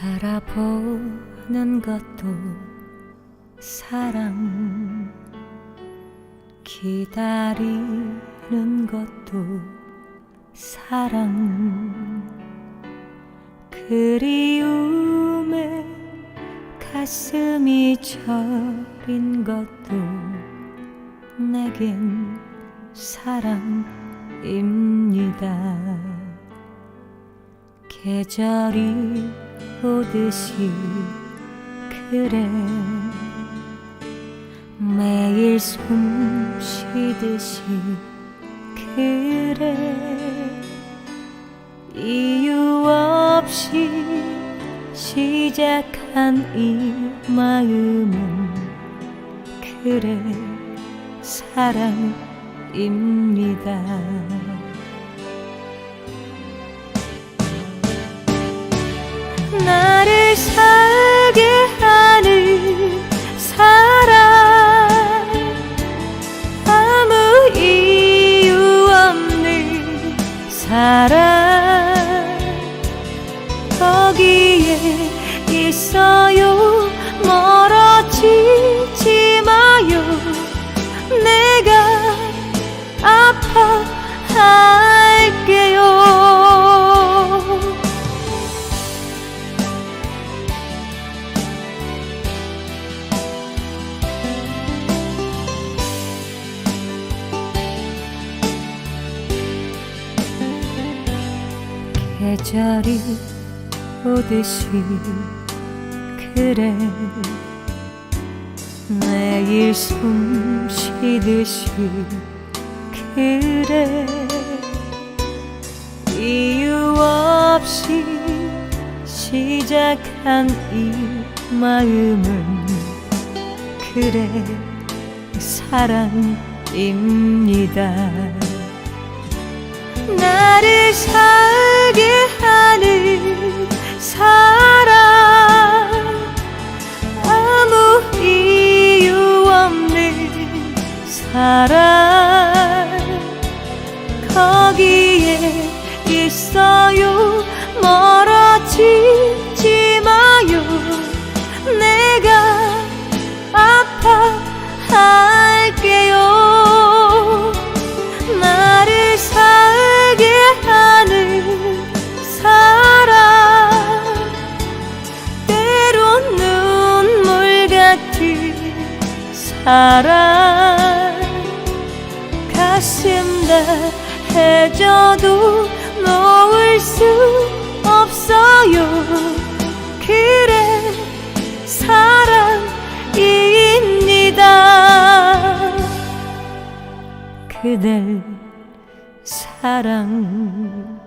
바라보는 것도 사랑. 기다리는 것도 사랑. 그리움에 가슴이 저린 것도 내겐 사랑입니다. 계절이 오듯이 그래. 매일 숨 쉬듯이 그래. 이유 없이 시작한 이 마음은 그래. 사랑입니다. 있어요. 멀어지지 마요. 내가 아파할게요. 계절이 오듯이 그래. 매일 숨 쉬듯이 그래. 이유 없이 시작한 이 마음은 그래. 사랑입니다. 나를 살게 하는 사랑 사랑 거기에 있어요. 멀어지지 마요. 내가 아파할게요. 나를 살게 하는 사랑 때론 눈물 같은 사랑 가슴 다해져도 놓을 수 없어요 그래 사랑입니다 그댈 사랑합니다.